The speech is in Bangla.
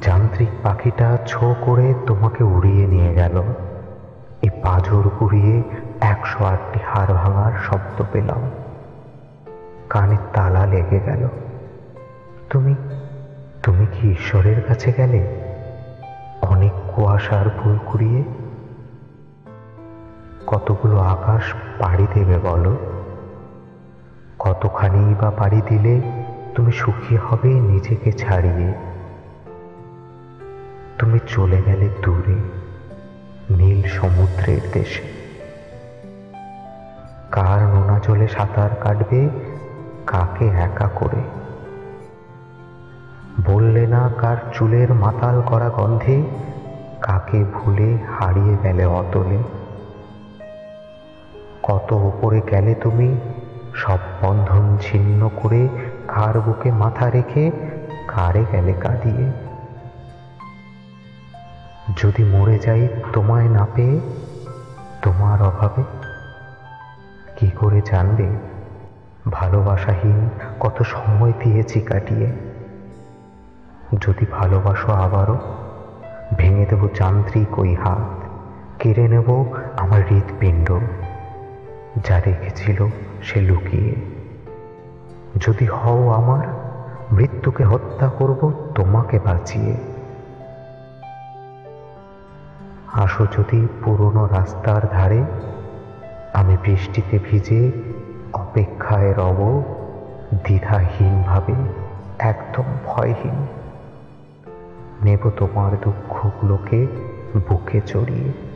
যান্ত্রিক পাখিটা ছো করে তোমাকে উড়িয়ে নিয়ে গেল। এই পাঁজর ঘুরিয়ে একশো আটটি হাড় ভাঙার শব্দ পেলাম। কানে তালা লেগে গেল। তুমি তুমি কি ঈশ্বরের কাছে গেলে? অনেক কুয়াশার ফুল কুড়িয়ে। কতগুলো আকাশ পাড়ি দেবে বলো? কতখানি বা পাড়ি দিলে তুমি সুখী হবে নিজেকে ছাড়িয়ে? চলে গেলে দূরে, নীল সমুদ্রের দেশে। কার নোনা জলে সাঁতার কাটবে, কাকে একা করে? বললে না কার চুলের মাতাল করা গন্ধে, কাকে ভুলে হারিয়ে গেলে অতলে? কত ওপরে গেলে তুমি, সব বন্ধন ছিন্ন করে কার বুকে মাথা রেখে, কারে গেলে কাঁদিয়ে? যদি মরে যাই তোমায় না পেয়ে, তোমার অভাবে? কি করে জানবে? ভালোবাসাহীন কত সময় দিয়েছি কাটিয়ে। যদি ভালোবাসো আবারও, ভেঙে দেব যান্ত্রিক ওই হাত, কেড়ে নেব আমার হৃৎপিণ্ড, যা রেখেছিল সে লুকিয়ে। যদি হও আমার, মৃত্যুকে হত্যা করব তোমাকে বাঁচিয়ে। আসো যদি পুরনো রাস্তার ধারে আমি বৃষ্টিতে ভিজে অপেক্ষায় রব দ্বিধাহীনভাবে, একদম ভয়হীন। নেব তোমার দুঃখগুলোকে বুকে চড়িয়ে।